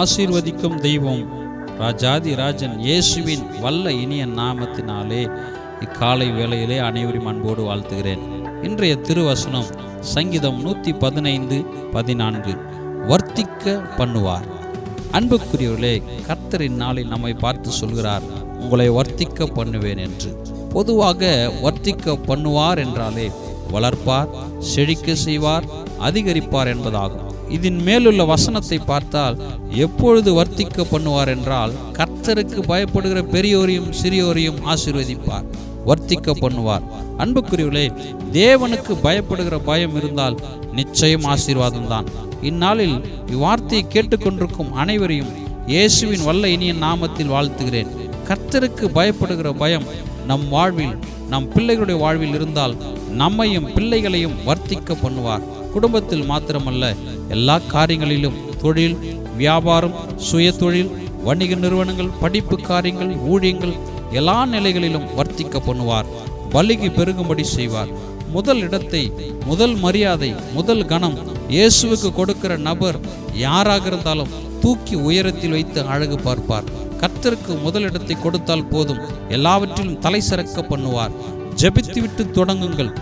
ஆசீர்வதிக்கும் தெய்வம் ராஜாதி ராஜன் இயேசுவின் வல்ல இனிய நாமத்தினாலே இக்காலை வேளையிலே அனைவரும் அன்போடு வாழ்த்துகிறேன். இன்றைய திருவசனம் சங்கீதம் நூற்றி பதினைந்து பதினான்கு. வர்த்திக்க பண்ணுவார். அன்புக்குரியவர்களே கர்த்தரின் நாளில் நம்மை பார்த்து சொல்கிறார் உங்களை வர்த்திக்க பண்ணுவேன் என்று. பொதுவாக வர்த்திக்க பண்ணுவார் என்றாலே வளர்ப்பார் செழிக்க செய்வார் அதிகரிப்பார் என்பதாகும். இதன் மேலுள்ள வசனத்தை பார்த்தால் எப்பொழுது வர்த்திக்க பண்ணுவார் என்றால் கர்த்தருக்கு பயப்படுகிற பெரியோரையும் சிறியோரையும் ஆசீர்வதிப்பார் வர்த்திக்க பண்ணுவார் அன்புக்குரியவர்களே தேவனுக்கு பயப்படுகிற பயம் இருந்தால் நிச்சயம் ஆசீர்வாதம் தான். இந்நாளில் இவ்வார்த்தையை கேட்டுக்கொண்டிருக்கும் அனைவரையும் இயேசுவின் வல்ல இனிய நாமத்தில் வாழ்த்துகிறேன். கர்த்தருக்கு பயப்படுகிற பயம் நம் வாழ்வில் நம் பிள்ளைகளுடைய வாழ்வில் இருந்தால் நம்மையும் பிள்ளைகளையும் வர்த்திக்க பண்ணுவார். குடும்பத்தில் மாத்திரமல்ல எல்லா காரியங்களிலும் தொழில் வியாபாரம் சுய தொழில் வணிக நிறுவனங்கள் படிப்பு காரியங்கள் ஊழியங்கள் எல்லா நிலைகளிலும் வர்த்திக்க பண்ணுவார் பலிக்கு பெருகும்படி செய்வார். முதல் இடத்தை முதல் மரியாதை முதல் கணம் இயேசுவுக்கு கொடுக்கிற நபர் யாராக இருந்தாலும் தூக்கி உயரத்தில் வைத்து அழகு பார்ப்பார். கர்த்தருக்கு முதல் இடத்தை கொடுத்தால் போதும் எல்லாவற்றிலும் தலை சிறக்க பண்ணுவார். ஜபித்துவிட்டு தொடங்குங்கள்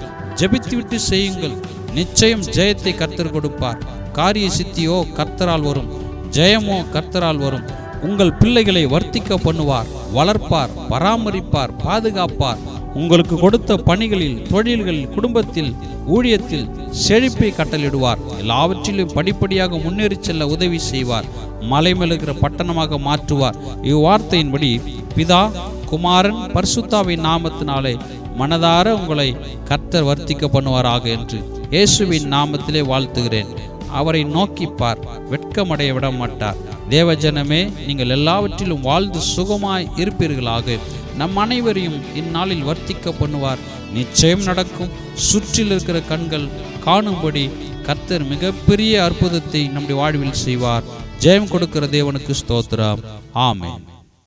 ஜபித்துவிட்டு செய்யுங்கள். நிச்சயம் ஜெயத்தை கர்த்தர் கொடுப்பார். காரிய சித்தியோ கர்த்தரால் வரும். ஜெயமோ கர்த்தரால் வரும். உங்கள் பிள்ளைகளை வர்த்திக்க பண்ணுவார் வளர்ப்பார் பராமரிப்பார் பாதுகாப்பார். உங்களுக்கு கொடுத்த பணிகளில் தொழில்களில் குடும்பத்தில் ஊழியத்தில் செழிப்பை கட்டளிடுவார் எல்லாவற்றிலும் படிப்படியாக முன்னேறி செல்ல உதவி செய்வார். மலை மெழுகிற பட்டணமாக மாற்றுவார். இவ்வார்த்தையின்படி பிதா குமாரன் பர்சுத்தாவின் நாமத்தினாலே மனதார உங்களை கர்த்தர் வர்த்திக்க பண்ணுவாராக என்று. இயேசுவின் நாமத்திலே வாழ்த்துகிறேன். அவரை நோக்கிப்பார் வெட்கமடைய விட மாட்டார் தேவஜனமே நீங்கள் எல்லாவற்றிலும் வாழ்ந்து சுகமாய் இருப்பீர்களாக. நம் அனைவரையும் இந்நாளில் வர்த்திக்க பண்ணுவார். நிச்சயம் நடக்கும். சுற்றில் இருக்கிற கண்கள் காணும்படி கர்த்தர் மிகப்பெரிய அற்புதத்தை நம்முடைய வாழ்வில் செய்வார். ஜெயம் கொடுக்கிற தேவனுக்கு ஸ்தோத்திரம். ஆமேன்.